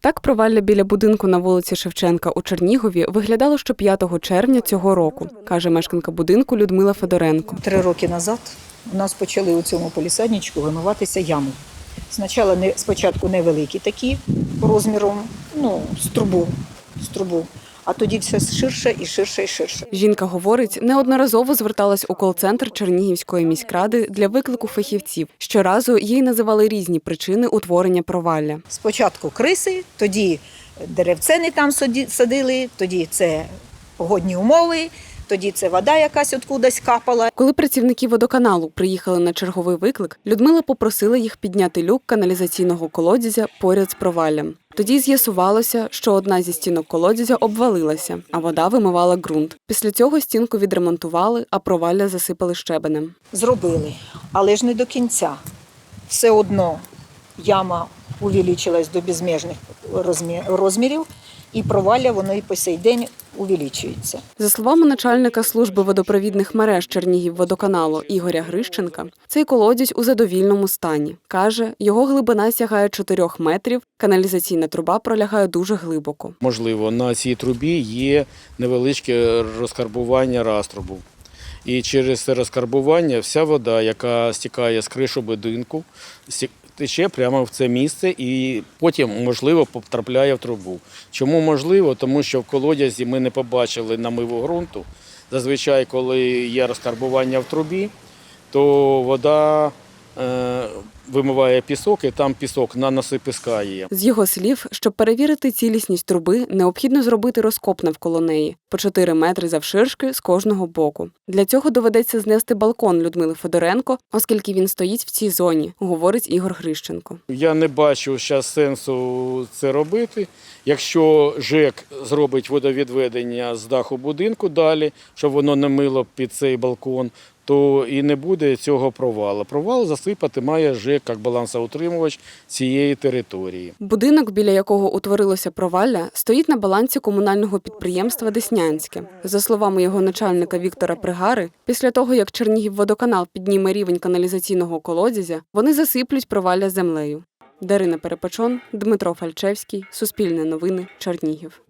Так провалля біля будинку на вулиці Шевченка у Чернігові виглядало що 5 червня цього року, каже мешканка будинку Людмила Федоренко. Три роки назад у нас почали у цьому полісадничку вимиватися ями. Спочатку, не, спочатку невеликі такі розміром, ну, з трубу, з трубу. А тоді все ширше і ширше і ширше. Жінка говорить, неодноразово зверталась у кол-центр Чернігівської міськради для виклику фахівців. Щоразу їй називали різні причини утворення провалля. Спочатку криси, тоді деревце не там садили, тоді це погодні умови, тоді це вода якась откудись капала. Коли працівники водоканалу приїхали на черговий виклик, Людмила попросила їх підняти люк каналізаційного колодязя поряд з проваллям. Тоді з'ясувалося, що одна зі стінок колодязя обвалилася, а вода вимивала ґрунт. Після цього стінку відремонтували, а провалля засипали щебенем. Зробили, але ж не до кінця. Все одно яма увеличилась до безмежних розмірів, і провалля воно і по сей день увеличується. За словами начальника служби водопровідних мереж Чернігівводоканалу Ігоря Грищенка, цей колодязь у задовільному стані. Каже, його глибина сягає 4 метрів, каналізаційна труба пролягає дуже глибоко. Можливо, на цій трубі є невеличке розкарбування раструбу. І через це розкарбування вся вода, яка стікає з кришу будинку, тече прямо в це місце і потім, можливо, потрапляє в трубу. Чому можливо? Тому що в колодязі ми не побачили намиву ґрунту. Зазвичай, коли є розкарбування в трубі, то вода е, вимиває пісок, і там пісок на наси піска є. З його слів, щоб перевірити цілісність труби, необхідно зробити розкоп навколо неї по 4 метри завширшки з кожного боку. Для цього доведеться знести балкон Людмили Федоренко, оскільки він стоїть в цій зоні, говорить Ігор Грищенко. Я не бачу зараз сенсу це робити. Якщо ЖЕК зробить водовідведення з даху будинку далі, щоб воно не мило під цей балкон, то і не буде цього провалу. Провал засипати має ЖЕК як балансоутримувач цієї території. Будинок, біля якого утворилося провалля, стоїть на балансі комунального підприємства Деснянське. За словами його начальника Віктора Пригари, після того як Чернігівводоканал підніме рівень каналізаційного колодязя, вони засиплють провалля землею. Дарина Перепечон, Дмитро Фальчевський, Суспільне новини, Чернігів.